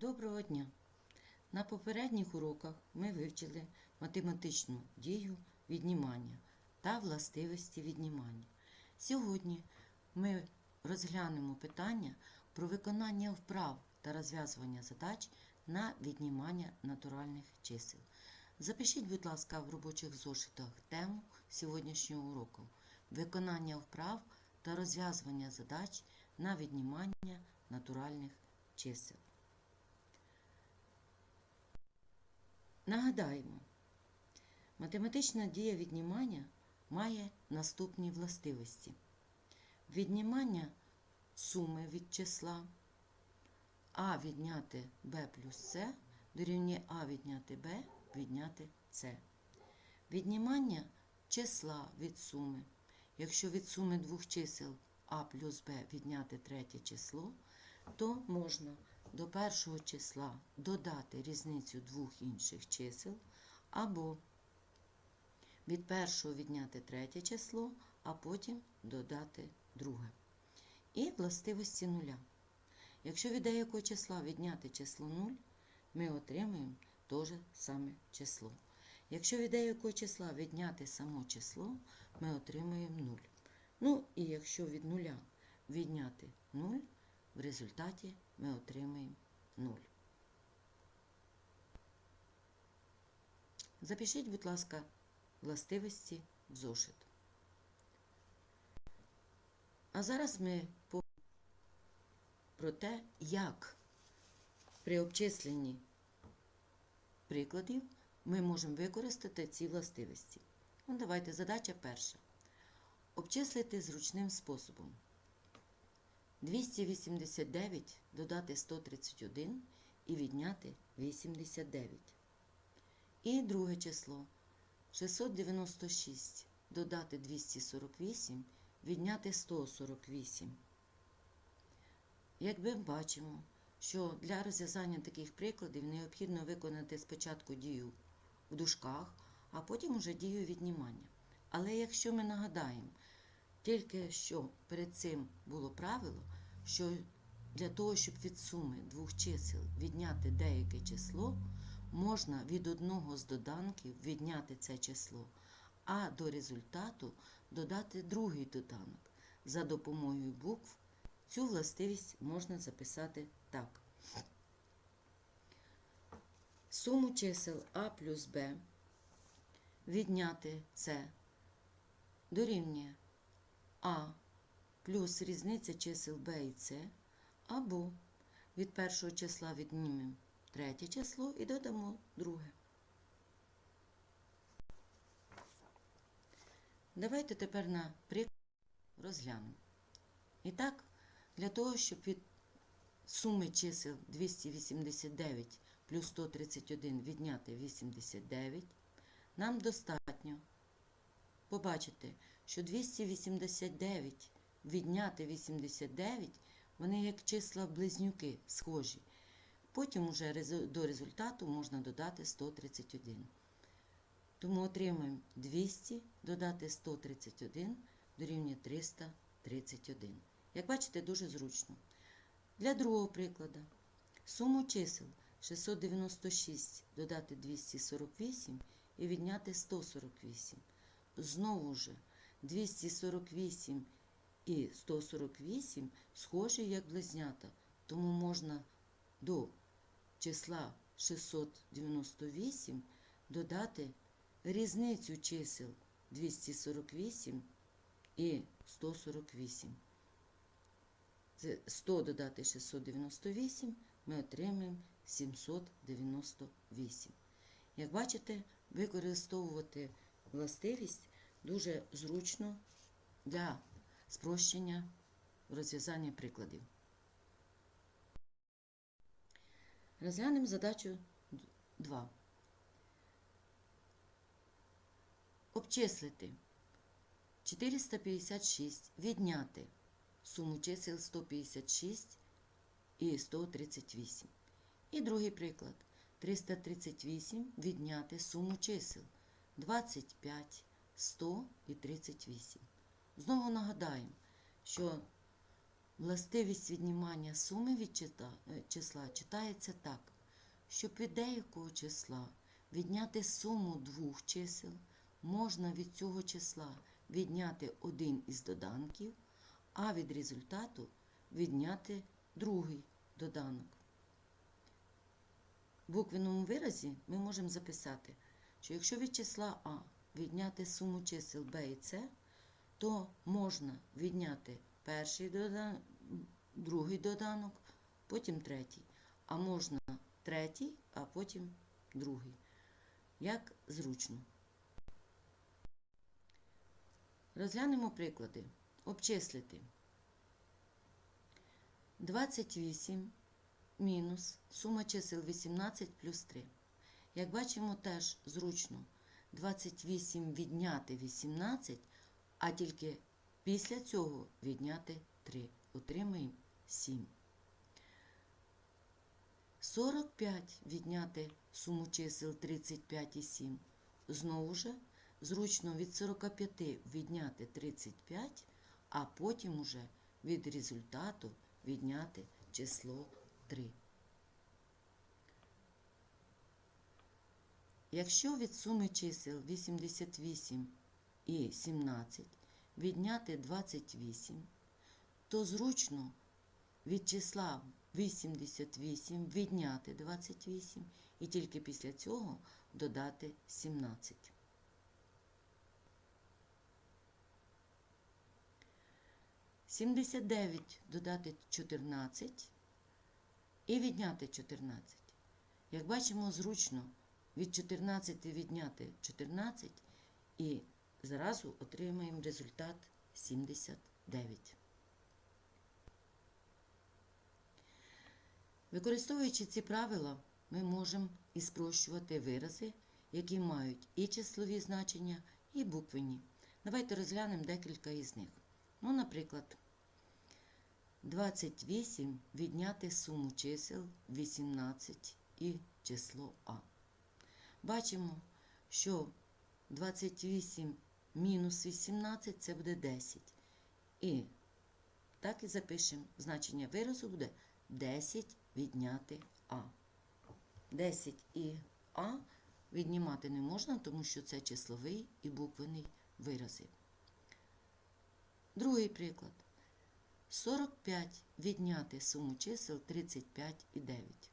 Доброго дня! На попередніх уроках ми вивчили математичну дію віднімання та властивості віднімання. Сьогодні ми розглянемо питання про виконання вправ та розв'язування задач на віднімання натуральних чисел. Запишіть, будь ласка, в робочих зошитах тему сьогоднішнього уроку виконання вправ та розв'язування задач на віднімання натуральних чисел. Нагадаємо, математична дія віднімання має наступні властивості. Віднімання суми від числа А відняти b плюс С дорівнює А відняти b відняти С. Віднімання числа від суми. Якщо від суми двох чисел А плюс Б відняти третє число, то можна до першого числа додати різницю двох інших чисел, або від першого відняти третє число, а потім додати друге. І властивості нуля. Якщо від деякого числа відняти число 0, ми отримаємо те саме число. Якщо від деякого числа відняти само число, ми отримаємо 0. Ну і якщо від нуля відняти 0, в результаті ми отримаємо 0. Запишіть, будь ласка, властивості в зошит. А зараз ми по про те, як при обчисленні прикладів ми можемо використати ці властивості. Ну, давайте задача перша. Обчислити зручним способом. 289 додати 131 і відняти 89. І друге число 696 додати 248, відняти 148. Як ми бачимо, що для розв'язання таких прикладів необхідно виконати спочатку дію в дужках, а потім уже дію віднімання. Але якщо ми нагадаємо, тільки що перед цим було правило, що для того, щоб від суми двох чисел відняти деяке число, можна від одного з доданків відняти це число, а до результату додати другий доданок. За допомогою букв цю властивість можна записати так. Суму чисел А плюс Б відняти С дорівнює А плюс різниця чисел Б і С, або від першого числа віднімемо третє число і додамо друге. Давайте тепер на приклад розглянемо. І так, для того, щоб від суми чисел 289 плюс 131 відняти 89, нам достатньо побачити, що 289 відняти 89, вони як числа близнюки схожі. Потім уже до результату можна додати 131. Тому отримаємо 200 додати 131 дорівнює 331. Як бачите, дуже зручно. Для другого прикладу суму чисел 696 додати 248 і відняти 148. Знову ж 248 і 148 схожі як близнята, тому можна до числа 698 додати різницю чисел 248 і 148. Це 100 додати 698, ми отримаємо 798. Як бачите, використовувати властивість дуже зручно для спрощення розв'язання прикладів. Розглянемо задачу 2. Обчислити 456 відняти суму чисел 156 і 138. І другий приклад. 338 відняти суму чисел 25, 100 і 38. Знову нагадаємо, що Властивість віднімання суми від е, числа читається так, щоб від деякого числа відняти суму двох чисел, можна від цього числа відняти один із доданків, а від результату відняти другий доданок. В буквенному виразі ми можемо записати, що якщо від числа А відняти суму чисел Б і С, то можна відняти перший доданок, другий доданок, потім третій. А можна третій, а потім другий. Як зручно. Розглянемо приклади. Обчислити. 28 мінус сума чисел 18 плюс 3. Як бачимо, теж зручно 28 відняти 18, а тільки після цього відняти 3. Отримаємо 7. 45 відняти суму чисел 35 і 7. Знову ж зручно від 45 відняти 35, а потім уже від результату відняти число 3. Якщо від суми чисел 88 і 17 відняти 28, то зручно від числа 88 відняти 28 і тільки після цього додати 17. Сімдесят дев'ять додати 14 і відняти 14. Як бачимо, зручно від 14 відняти 14 і зразу отримаємо результат 79. Використовуючи ці правила, ми можемо і спрощувати вирази, які мають і числові значення, і буквені. Давайте розглянемо декілька із них. Ну, наприклад, 28 відняти суму чисел 18 і число А. Бачимо, що 28 мінус 18 це буде 10. І так і запишемо. Значення виразу буде 10 відняти А. 10 і А віднімати не можна, тому що це числовий і буквений вирази. Другий приклад. 45 відняти суму чисел 35 і 9.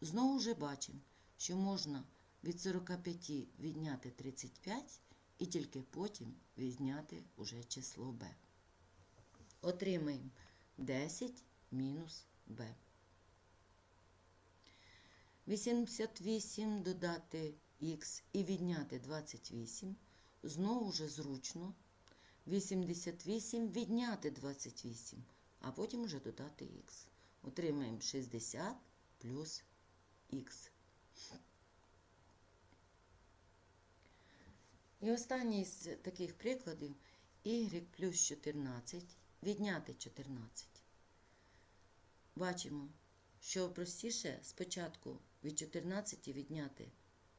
Знову вже бачимо, що можна від 45 відняти 35 і тільки потім відняти уже число b. Отримаємо 10 мінус b. 88 додати х і відняти 28. Знову ж зручно. 88 відняти 28, а потім вже додати х. Отримаємо 60 плюс х. І останній з таких прикладів y плюс 14 відняти 14. Бачимо, що простіше спочатку від 14 відняти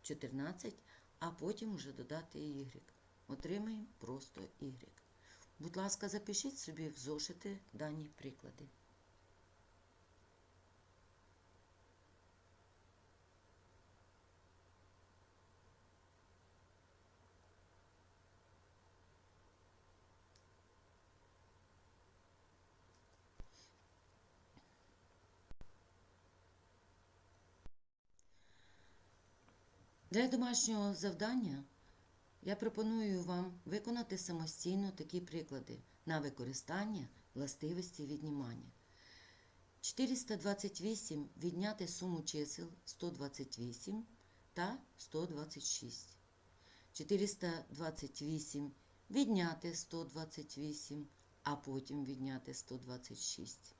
14, а потім вже додати y. Отримаємо просто y. Будь ласка, запишіть собі в зошити дані приклади. Для домашнього завдання я пропоную вам виконати самостійно такі приклади на використання властивості віднімання. 428 відняти суму чисел 128 та 126. 428 відняти 128, а потім відняти 126.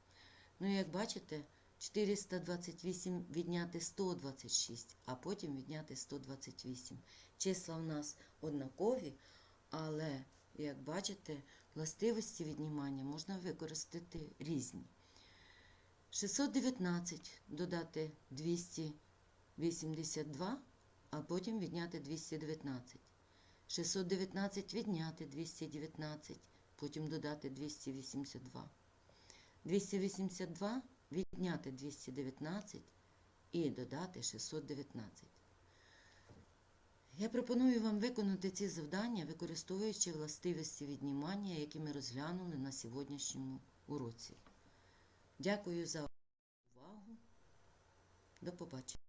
Ну, як бачите, 428 відняти 126, а потім відняти 128. Числа в нас однакові, але, як бачите, властивості віднімання можна використати різні. 619 додати 282, а потім відняти 219. 619 відняти 219, потім додати 282. 282 відняти 219 і додати 619. Я пропоную вам виконати ці завдання, використовуючи властивості віднімання, які ми розглянули на сьогоднішньому уроці. Дякую за увагу. До побачення.